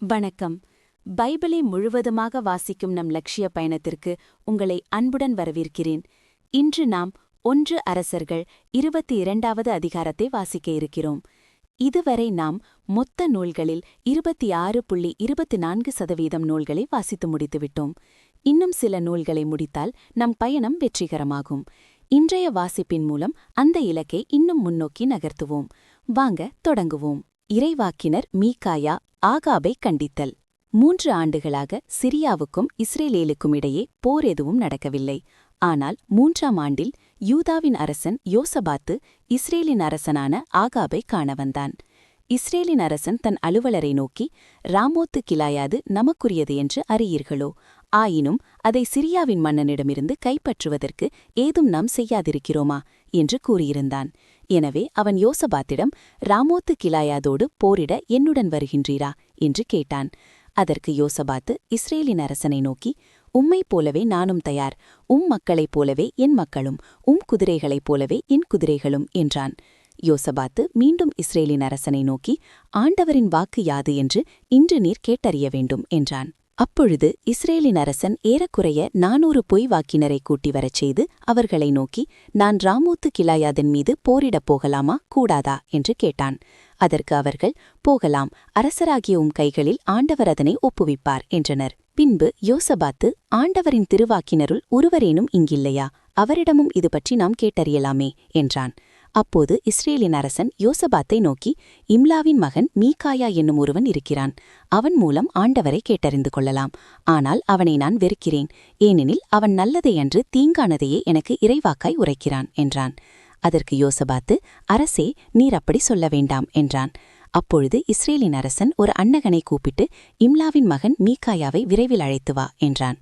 வணக்கம். பைபிளை முழுவதுமாக வாசிக்கும் நம் லட்சிய பயணத்திற்கு உங்களை அன்புடன் வரவேற்கிறேன். இன்று நாம் ஒன்று அரசர்கள் இருபத்தி இரண்டாவது அதிகாரத்தை வாசிக்க இருக்கிறோம். இதுவரை நாம் மொத்த நூல்களில் இருபத்தி ஆறு புள்ளி இருபத்தி நான்கு சதவீதம் நூல்களை வாசித்து முடித்துவிட்டோம் இன்னும் சில நூல்களை முடித்தால் நம் பயணம் வெற்றிகரமாகும். இன்றைய வாசிப்பின் மூலம் அந்த இலக்கை இன்னும் முன்னோக்கி நகர்த்துவோம். வாங்க தொடங்குவோம். இறைவாக்கினர் மீகாயா ஆகாபை கண்டித்தல். மூன்று ஆண்டுகளாக சிரியாவுக்கும் இஸ்ரேலேலுக்கும் இடையே போர் எதுவும் நடக்கவில்லை. ஆனால் மூன்றாம் ஆண்டில் யூதாவின் அரசன் யோசபாத்து இஸ்ரேலின் அரசனான ஆகாபை காண வந்தான். இஸ்ரேலின் அரசன் தன் அலுவலரை நோக்கி ராமோத்து கிலாயாது நமக்குரியது என்று அறியீர்களோ? ஆயினும் அதை சிரியாவின் மன்னனிடமிருந்து கைப்பற்றுவதற்கு ஏதும் நாம் செய்யாதிருக்கிறோமா? என்று கூறியிருந்தான். எனவே அவன் யோசபாத்திடம் ராமோத்து கிலாயாதோடு போரிட என்னுடன் வருகின்றீரா? என்று கேட்டான். அதற்கு யோசபாத்து இஸ்ரேலின் அரசனை நோக்கி உம்மைப் போலவே நானும் தயார். உம் மக்களைப் போலவே என் மக்களும். உம் குதிரைகளைப் போலவே என் குதிரைகளும் என்றான். யோசபாத்து மீண்டும் இஸ்ரேலின் அரசனை நோக்கி ஆண்டவரின் வாக்கு யாது என்று இன்று நீர் கேட்டறிய வேண்டும் என்றான். அப்பொழுது இஸ்ரேலின் அரசன் ஏறக்குறைய நானூறு பொய் வாக்கினரை கூட்டி வரச் செய்து அவர்களை நோக்கி நான் ராமூத்து கிளாயாதன் மீது போரிடப் போகலாமா? கூடாதா? என்று கேட்டான். அதற்கு அவர்கள் போகலாம். அரசராகிய உம் கைகளில் ஆண்டவர் அதனை ஒப்புவிப்பார் என்றனர். பின்பு யோசபாத்து ஆண்டவரின் திருவாக்கினருள் ஒருவரேனும் இங்கில்லையா? அவரிடமும் இது பற்றி நாம் கேட்டறியலாமே என்றான். அப்போது இஸ்ரேலின் அரசன் யோசபாத்தை நோக்கி இம்லாவின் மகன் மீகாயா என்னும் ஒருவன் இருக்கிறான். அவன் மூலம் ஆண்டவரை கேட்டறிந்து கொள்ளலாம். ஆனால் அவனை நான் வெறுக்கிறேன். ஏனெனில் அவன் நல்லதையன்று தீங்கானதையே எனக்கு இறைவாக்காய் உரைக்கிறான் என்றான். அதற்கு யோசபாத்து அரசே நீர் அப்படி சொல்ல வேண்டாம் என்றான். அப்பொழுது இஸ்ரேலின் அரசன் ஒரு அன்னகனை கூப்பிட்டு இம்லாவின் மகன் மீகாயாவை விரைவில் அழைத்து வா என்றான்.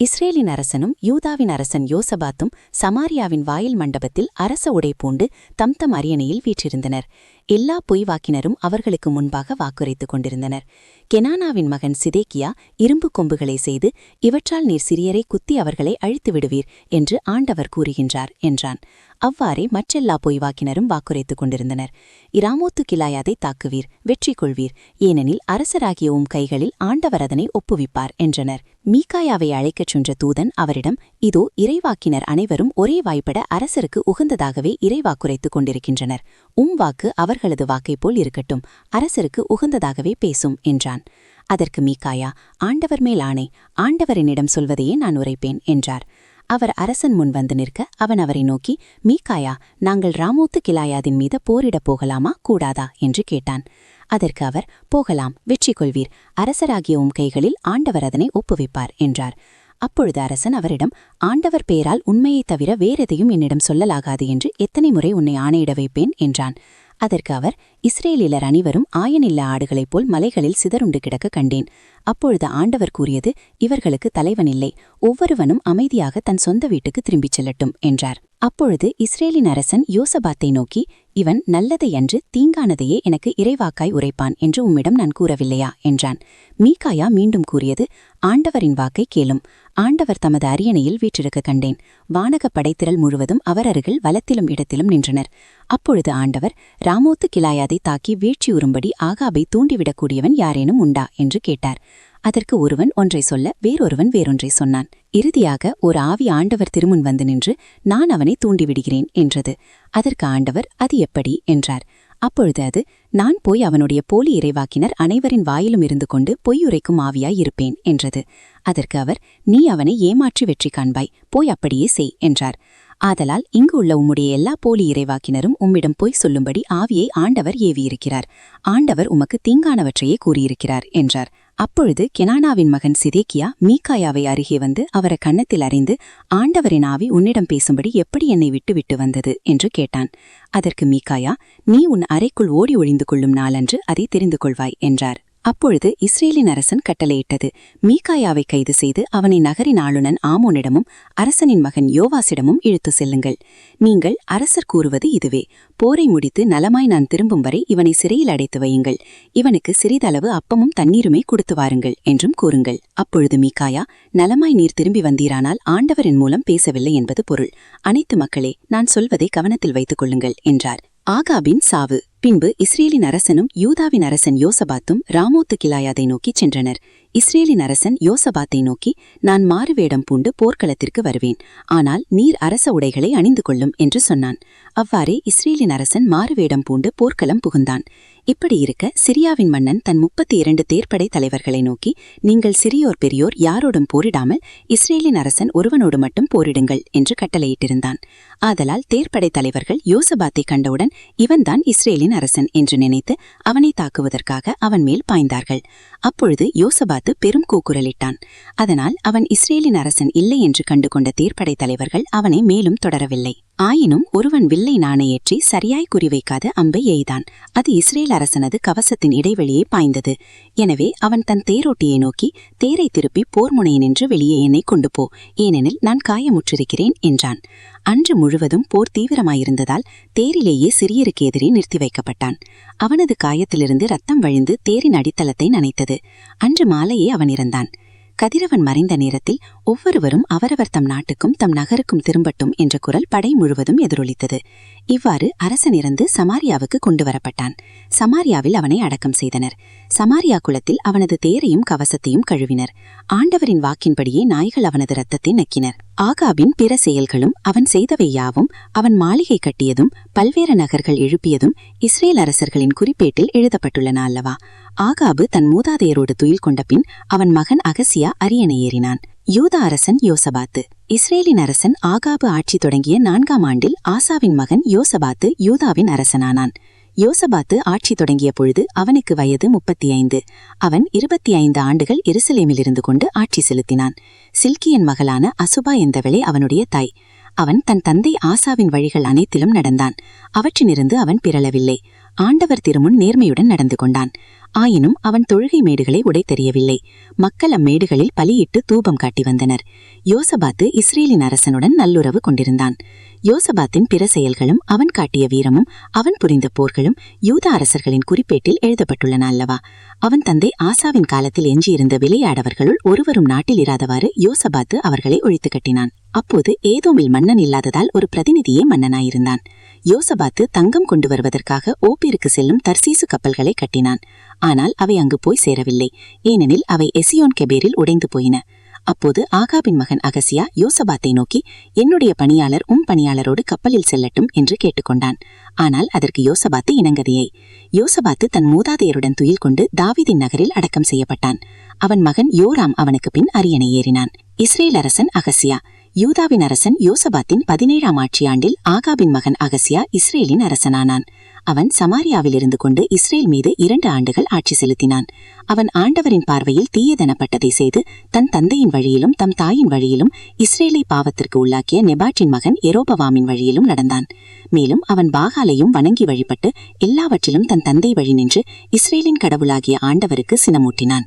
இஸ்ரேலின் அரசனும் யூதாவின் அரசன் யோசபாத்தும் சமாரியாவின் வாயில் மண்டபத்தில் அரச உடை பூண்டு தம் தம் அரியணையில் வீற்றிருந்தனர். எல்லா பொய்வாக்கினரும் அவர்களுக்கு முன்பாக வாக்குரைத்துக் கொண்டிருந்தனர். கெனானாவின் மகன் சிதேக்கியா இரும்பு கொம்புகளை செய்து இவற்றால் நீர் சிறியரை குத்தி அவர்களை அழித்து விடுவீர் என்று ஆண்டவர் கூறுகின்றார் என்றான். அவ்வாறே மற்றெல்லா பொய்வாக்கினரும் வாக்குரைத்துக் கொண்டிருந்தனர். இராமோத்து கிலாயாதை தாக்குவீர் வெற்றி கொள்வீர் ஏனெனில் அரசராகிய உம் கைகளில் ஆண்டவர் அதனை ஒப்புவிப்பார் என்றனர். மீகாயாவை அழைக்கச் சென்ற தூதன் அவரிடம் இதோ இறைவாக்கினர் அனைவரும் ஒரே வாய்ப்பட அரசருக்கு உகந்ததாகவே இறைவாக்குரைத்துக் கொண்டிருக்கின்றனர். உம் வாக்கு அவர் அவர்களது வாக்கைப் போல் இருக்கட்டும். அரசருக்கு உகந்ததாகவே பேசும் என்றான். அதற்கு மீக்காயா ஆண்டவர் மேல் ஆணை ஆண்டவரினிடம் சொல்வதையே நான் உரைப்பேன் என்றார். அவர் அரசன் முன் வந்து நிற்க அவன் அவரை நோக்கி மீகாயா நாங்கள் ராமூத்து கிலாயாதின் மீது போரிடப் போகலாமா கூடாதா என்று கேட்டான். அதற்கு அவர் போகலாம் வெற்றி கொள்வீர் அரசராகிய உம் கைகளில் ஆண்டவர் அதனை ஒப்புவிப்பார் என்றார். அப்பொழுது அரசன் அவரிடம் ஆண்டவர் பெயரால் உண்மையைத் தவிர வேறெதையும் என்னிடம் சொல்லலாகாது என்று எத்தனை முறை உன்னை ஆணையிட வைப்பேன் என்றான். அதற்கு அவர் இஸ்ரேலிலர் அனைவரும் ஆயனில்ல ஆடுகளைப் போல் மலைகளில் சிதறுண்டு கிடக்க கண்டேன். அப்பொழுது ஆண்டவர் கூறியது இவர்களுக்கு தலைவனில்லை. ஒவ்வொருவனும் அமைதியாக தன் சொந்த வீட்டுக்கு திரும்பிச் செல்லட்டும் என்றார். அப்பொழுது இஸ்ரேலின் அரசன் யோசபாத்தை நோக்கி இவன் நல்லதையன்று தீங்கானதையே எனக்கு இறைவாக்காய் உரைப்பான் என்று உம்மிடம் நான் கூறவில்லையா? என்றான். மீகாயா மீண்டும் கூறியது ஆண்டவரின் வாக்கை கேளும். ஆண்டவர் தமது அரியணையில் வீற்றிருக்க கண்டேன். வானகப் படைத்திரள் முழுவதும் அவர் அருகில் வலத்திலும் இடத்திலும் நின்றனர். அப்பொழுது ஆண்டவர் ராமோத்து அதை தாக்கி வீழ்ச்சியுறும்படி ஆகாபை தூண்டிவிடக்கூடியவன் யாரேனும் உண்டா? என்று கேட்டார். அதற்கு ஒருவன் ஒன்றை சொல்ல வேறொருவன் வேறொன்றை சொன்னான். இறுதியாக ஒரு ஆவி ஆண்டவர் திருமுன் வந்து நின்று நான் அவனை தூண்டிவிடுகிறேன் என்றது. அதற்கு ஆண்டவர் அது எப்படி? என்றார். அப்பொழுது அது நான் போய் அவனுடைய போலி இறைவாக்கினர் அனைவரின் வாயிலும் இருந்து கொண்டு பொய்யுரைக்கும் ஆவியாய் இருப்பேன் என்றது. அதற்கு அவர் நீ அவனை ஏமாற்றி வெற்றி காண்பாய். போய் அப்படியே செய் என்றார். ஆதலால் இங்கு உள்ள உம்முடைய எல்லா போலி இறைவாக்கினரும் உம்மிடம் பொய் சொல்லும்படி ஆவியை ஆண்டவர் ஏவியிருக்கிறார். ஆண்டவர் உமக்கு தீங்கானவற்றையே கூறியிருக்கிறார் என்றார். அப்பொழுது கெனானாவின் மகன் சிதேக்கியா மீகாயாவை அருகே வந்து அவரை கன்னத்தில் அறிந்து ஆண்டவரின் ஆவி உன்னிடம் பேசும்படி எப்படி என்னை விட்டு விட்டு வந்தது? என்று கேட்டான். அதற்கு மீகாயா நீ உன் அறைக்குள் ஓடி ஒழிந்து கொள்ளும் நாளன்று அதை தெரிந்து கொள்வாய் என்றார். அப்பொழுது இஸ்ரேலின் அரசன் கட்டளையிட்டது. மீகாயாவை கைது செய்து அவனை நகரின் ஆளுநன் ஆமோனிடமும் அரசனின் மகன் யோவாசிடமும் இழுத்து செல்லுங்கள். நீங்கள் அரசர் கூறுவது இதுவே. போரை முடித்து நலமாய் நான் திரும்பும் வரை இவனை சிறையில் அடைத்து வையுங்கள். இவனுக்கு சிறிதளவு அப்பமும் தண்ணீருமே கொடுத்து வாருங்கள் என்றும் கூறுங்கள். அப்பொழுது மீகாயா நலமாய் நீர் திரும்பி வந்தீரானால் ஆண்டவரின் மூலம் பேசவில்லை என்பது பொருள். அனைத்து மக்களே நான் சொல்வதை கவனத்தில் வைத்துக் கொள்ளுங்கள் என்றார். ஆகாபின் சாவு. பின்பு இஸ்ரேலின் அரசனும் யூதாவின் அரசன் யோசபாத்தும் ராமோத்து கிலாயாதை நோக்கிச் சென்றனர். இஸ்ரேலின் அரசன் யோசபாத்தை நோக்கி நான் மாறுவேடம் பூண்டு போர்க்களத்திற்கு வருவேன். ஆனால் நீர் அரச உடைகளை அணிந்து கொள்ளும் என்று சொன்னான். அவ்வாறே இஸ்ரேலின் அரசன் மாறுவேடம் பூண்டு போர்க்களம் புகுந்தான். இப்படி இருக்க சிரியாவின் மன்னன் தன் முப்பத்தி இரண்டு தேர்ப்படை தலைவர்களை நோக்கி நீங்கள் சிறியோர் பெரியோர் யாரோடும் போரிடாமல் இஸ்ரேலின் அரசன் ஒருவனோடு மட்டும் போரிடுங்கள் என்று கட்டளையிட்டிருந்தான். ஆதலால் தேர்ப்படை தலைவர்கள் யோசபாத்தை கண்டவுடன் இவன்தான் இஸ்ரேலின் அரசன் என்று நினைத்து அவனை தாக்குவதற்காக அவன் மேல் பாய்ந்தார்கள். அப்பொழுது பார்த்து பெரும் கூக்குரலிட்டான். அதனால் அவன் இஸ்ரேலின் அரசன் இல்லை என்று கண்டுகொண்ட தேர்ப்படை தலைவர்கள் அவனை மேலும் தொடரவில்லை. ஆயினும் ஒருவன் வில்லை நாணயேற்றி சரியாய் குறிவைக்காத அம்பை எய்தான். அது இஸ்ரேல் அரசனது கவசத்தின் இடைவெளியே பாய்ந்தது. எனவே அவன் தன் தேரோட்டியை நோக்கி தேரை திருப்பி போர் முனையினின்று வெளியே என்னை கொண்டு போ. ஏனெனில் நான் காயமுற்றிருக்கிறேன் என்றான். அன்று முழுவதும் போர் தீவிரமாயிருந்ததால் தேரிலேயே சிறியருக்கு எதிரே நிறுத்தி வைக்கப்பட்டான். அவனது காயத்திலிருந்து ரத்தம் வழிந்து தேரின் அடித்தளத்தை நனைத்தது. அன்று மாலையே அவன் இறந்தான். கதிரவன் மறைந்த நேரத்தில் ஒவ்வொருவரும் அவரவர் தம் நாட்டுக்கும் தம் நகருக்கும் திரும்பட்டும் என்ற குரல் படை முழுவதும் எதிரொலித்தது. இவ்வாறு அரசன் இறந்து சமாரியாவுக்கு கொண்டு வரப்பட்டான். சமாரியாவில் அவனை அடக்கம் செய்தனர். சமாரியா குளத்தில் அவனது தேரையும் கவசத்தையும் கழுவினர். ஆண்டவரின் வாக்கின்படியே நாய்கள் அவனது ரத்தத்தை நக்கினர். ஆகாபின் பிற செயல்களும் அவன் செய்தவை யாவும் அவன் மாளிகை கட்டியதும் பல்வேறு நகர்கள் எழுப்பியதும் இஸ்ரேல் அரசர்களின் குறிப்பேட்டில் எழுதப்பட்டுள்ளன அல்லவா? ஆகாபு தன் மூதாதையரோடு துயில் கொண்ட பின் அவன் மகன் அகசியா அரியணை ஏறினான். யூதா அரசன் யோசபாத்து. இஸ்ரேலின் அரசன் ஆகாபு ஆட்சி தொடங்கிய நான்காம் ஆண்டில் ஆசாவின் மகன் யோசபாத்து யூதாவின் அரசனானான். யோசபாத்து ஆட்சி தொடங்கிய பொழுது அவனுக்கு வயது முப்பத்தி ஐந்து அவன் இருபத்தி ஐந்து ஆண்டுகள் எருசலேமில் இருந்து கொண்டு ஆட்சி செலுத்தினான். சில்கியன் மகளான அசுபா என்பவளே அவனுடைய தாய். அவன் தன் தந்தை ஆசாவின் வழிகள் அனைத்திலும் நடந்தான். அவற்றினிருந்து அவன் பிறளவில்லை. ஆண்டவர் திருமுன் நேர்மையுடன் நடந்து கொண்டான். ஆயினும் அவன் தொழுகை மேடுகளை உடை தெரியவில்லை மக்கள் அம்மேடுகளில் பலியிட்டு தூபம் காட்டி வந்தனர். யோசபாத்து இஸ்ரேலின் அரசனுடன் நல்லுறவு கொண்டிருந்தான். யோசபாத்தின் பிற செயல்களும் அவன் காட்டிய வீரமும் அவன் புரிந்த போர்களும் யூத அரசர்களின் குறிப்பேட்டில் எழுதப்பட்டுள்ளன அல்லவா? அவன் தந்தை ஆசாவின் காலத்தில் எஞ்சியிருந்த விளையாடவர்களுள் ஒருவரும் நாட்டில் இராதவாறு யோசபாத்து அவர்களை ஒழித்து கட்டினான். அப்போது ஏதோமில் மன்னன் இல்லாததால் ஒரு பிரதிநிதியே மன்னனாயிருந்தான். யோசபாத்து தங்கம் கொண்டு வருவதற்காக ஓப்பீருக்கு செல்லும் தர்சீசு கப்பல்களை கட்டினான். ஆனால் அவை அங்கு போய் சேரவில்லை. ஏனெனில் அவை எசியோன் கெபேரில் உடைந்து போயின. அப்போது ஆகாபின் மகன் அகசியா யோசபாத்தை நோக்கி என்னுடைய பணியாளர் உம் பணியாளரோடு கப்பலில் செல்லட்டும் என்று கேட்டுக்கொண்டான். ஆனால் அதற்கு யோசபாத்து இணங்கதையை. யோசபாத்து தன் மூதாதையருடன் துயில் கொண்டு தாவிதின் நகரில் அடக்கம் செய்யப்பட்டான். அவன் மகன் யோராம் அவனுக்கு பின் அரியணை ஏறினான். இஸ்ரேல் அரசன் அகசியா. யூதாவின் அரசன் யோசபாத்தின் பதினேழாம் ஆட்சியாண்டில் ஆகாபின் மகன் அகசியா இஸ்ரேலின் அரசனானான். அவன் சமாரியாவில் இருந்து கொண்டு இஸ்ரேல் மீது இரண்டு ஆண்டுகள் ஆட்சி செலுத்தினான். அவன் ஆண்டவரின் பார்வையில் தீயதனப்பட்டதை செய்து தன் தந்தையின் வழியிலும் தம் தாயின் வழியிலும் இஸ்ரேலை பாவத்திற்கு உள்ளாக்கிய நெபாட்டின் மகன் எரோபவாமின் வழியிலும் நடந்தான். மேலும் அவன் பாகாலையும் வணங்கி வழிபட்டு எல்லாவற்றிலும் தன் தந்தை வழி நின்று இஸ்ரேலின் கடவுளாகிய ஆண்டவருக்கு சினமூட்டினான்.